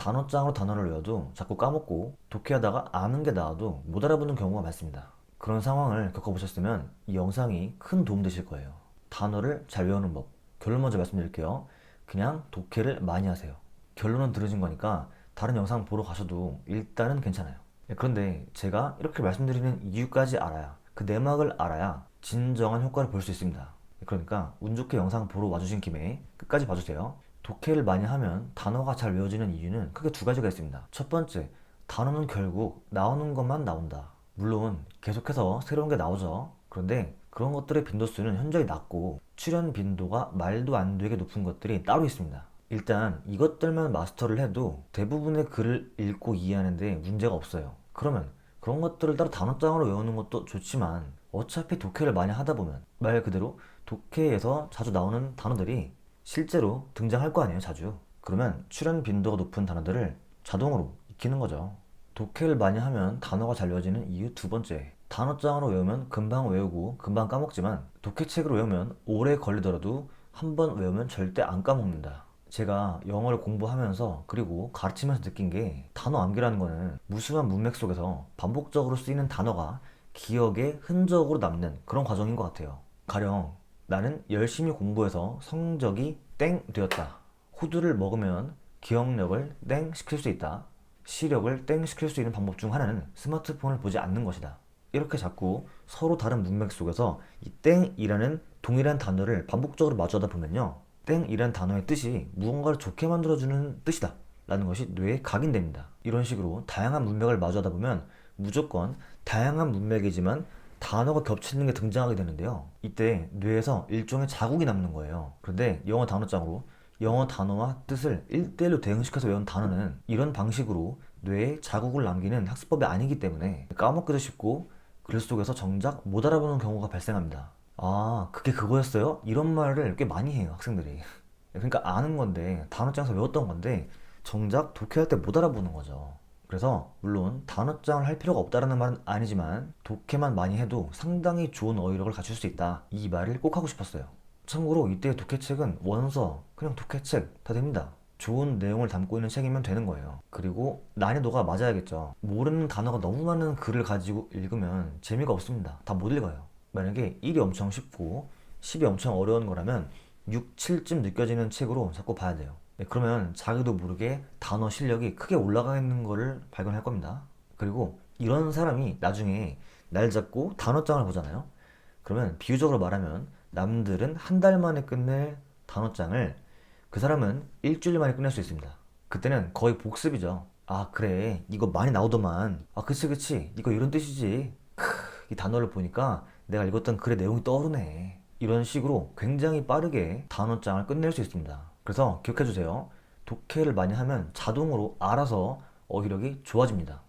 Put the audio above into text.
단어장으로 단어를 외워도 자꾸 까먹고 독해하다가 아는 게 나와도 못 알아보는 경우가 많습니다. 그런 상황을 겪어보셨으면 이 영상이 큰 도움 되실 거예요. 단어를 잘 외우는 법. 결론 먼저 말씀드릴게요. 그냥 독해를 많이 하세요. 결론은 들으신 거니까 다른 영상 보러 가셔도 일단은 괜찮아요. 예, 그런데 제가 이렇게 말씀드리는 이유까지 알아야 그 내막을 알아야 진정한 효과를 볼 수 있습니다. 그러니까 운 좋게 영상 보러 와주신 김에 끝까지 봐주세요. 독해를 많이 하면 단어가 잘 외워지는 이유는 크게 두 가지가 있습니다. 첫 번째, 단어는 결국 나오는 것만 나온다. 물론 계속해서 새로운 게 나오죠. 그런데 그런 것들의 빈도수는 현저히 낮고 출현 빈도가 말도 안 되게 높은 것들이 따로 있습니다. 일단 이것들만 마스터를 해도 대부분의 글을 읽고 이해하는데 문제가 없어요. 그러면 그런 것들을 따로 단어장으로 외우는 것도 좋지만 어차피 독해를 많이 하다 보면 말 그대로 독해에서 자주 나오는 단어들이 실제로 등장할 거 아니에요, 자주. 그러면 출현 빈도가 높은 단어들을 자동으로 익히는 거죠. 독해를 많이 하면 단어가 잘 외워지는 이유 두 번째. 단어장으로 외우면 금방 외우고 금방 까먹지만 독해책으로 외우면 오래 걸리더라도 한 번 외우면 절대 안 까먹는다. 제가 영어를 공부하면서 그리고 가르치면서 느낀 게 단어 암기라는 거는 무수한 문맥 속에서 반복적으로 쓰이는 단어가 기억에 흔적으로 남는 그런 과정인 것 같아요. 가령 나는 열심히 공부해서 성적이 땡 되었다. 호두를 먹으면 기억력을 땡 시킬 수 있다. 시력을 땡 시킬 수 있는 방법 중 하나는 스마트폰을 보지 않는 것이다. 이렇게 자꾸 서로 다른 문맥 속에서 이 땡이라는 동일한 단어를 반복적으로 마주하다 보면요. 땡이란 단어의 뜻이 무언가를 좋게 만들어주는 뜻이다. 라는 것이 뇌에 각인됩니다. 이런 식으로 다양한 문맥을 마주하다 보면 무조건 다양한 문맥이지만 단어가 겹치는 게 등장하게 되는데요. 이때 뇌에서 일종의 자국이 남는 거예요. 그런데 영어 단어장으로 영어 단어와 뜻을 1대1로 대응시켜서 외운 단어는 이런 방식으로 뇌에 자국을 남기는 학습법이 아니기 때문에 까먹기도 쉽고 글 속에서 정작 못 알아보는 경우가 발생합니다. 아, 그게 그거였어요? 이런 말을 꽤 많이 해요, 학생들이. 그러니까 아는 건데, 단어장에서 외웠던 건데, 정작 독해할 때 못 알아보는 거죠. 그래서, 물론, 단어장을 할 필요가 없다라는 말은 아니지만, 독해만 많이 해도 상당히 좋은 어휘력을 갖출 수 있다. 이 말을 꼭 하고 싶었어요. 참고로 이때 독해책은 원서, 그냥 독해책 다 됩니다. 좋은 내용을 담고 있는 책이면 되는 거예요. 그리고 난이도가 맞아야겠죠. 모르는 단어가 너무 많은 글을 가지고 읽으면 재미가 없습니다. 다 못 읽어요. 만약에 1이 엄청 쉽고 10이 엄청 어려운 거라면 6, 7쯤 느껴지는 책으로 자꾸 봐야 돼요. 네, 그러면 자기도 모르게 단어 실력이 크게 올라가 있는 거를 발견할 겁니다. 그리고 이런 사람이 나중에 날 잡고 단어장을 보잖아요. 그러면 비유적으로 말하면 남들은 한 달 만에 끝낼 단어장을 그 사람은 일주일 만에 끝낼 수 있습니다. 그때는 거의 복습이죠. 아, 그래. 이거 많이 나오더만. 아, 그치, 그치. 이거 이런 뜻이지. 크, 이 단어를 보니까 내가 읽었던 글의 내용이 떠오르네. 이런 식으로 굉장히 빠르게 단어장을 끝낼 수 있습니다. 그래서 기억해 주세요. 독해를 많이 하면 자동으로 알아서 어휘력이 좋아집니다.